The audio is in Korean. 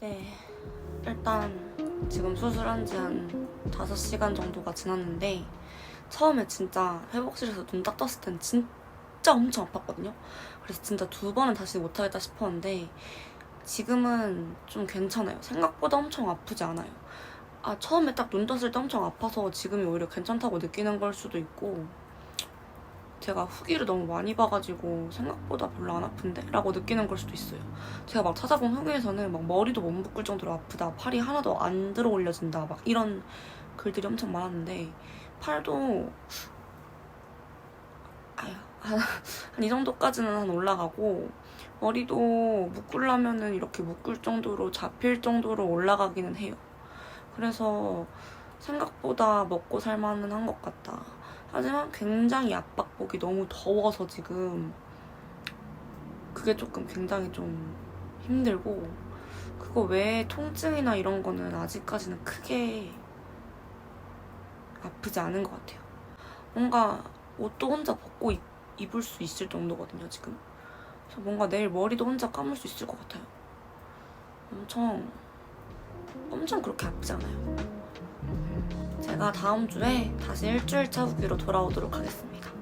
네, 일단 지금 수술한 지 한 5시간 정도가 지났는데 처음에 진짜 회복실에서 눈 딱 떴을 땐 진짜 엄청 아팠거든요. 그래서 진짜 두 번은 다시 못하겠다 싶었는데 지금은 좀 괜찮아요. 생각보다 엄청 아프지 않아요. 아, 처음에 딱 눈 떴을 때 엄청 아파서 지금이 오히려 괜찮다고 느끼는 걸 수도 있고 제가 후기를 너무 많이 봐가지고 생각보다 별로 안 아픈데? 라고 느끼는 걸 수도 있어요. 제가 막 찾아본 후기에서는 막 머리도 못 묶을 정도로 아프다, 팔이 하나도 안 들어 올려진다, 막 이런 글들이 엄청 많았는데 팔도 아유 한이 정도까지는 한 올라가고 머리도 묶으려면은 이렇게 묶을 정도로 잡힐 정도로 올라가기는 해요. 그래서 생각보다 먹고 살만은 한 것 같다. 하지만 굉장히 압박복이 너무 더워서 지금 그게 조금 굉장히 좀 힘들고 그거 외에 통증이나 이런 거는 아직까지는 크게 아프지 않은 것 같아요. 뭔가 옷도 혼자 벗고 입, 입을 수 있을 정도거든요, 지금. 그래서 뭔가 내일 머리도 혼자 감을 수 있을 것 같아요. 엄청, 엄청 그렇게 아프지 않아요. 제가 다음 주에 다시 일주일 차 후기로 돌아오도록 하겠습니다.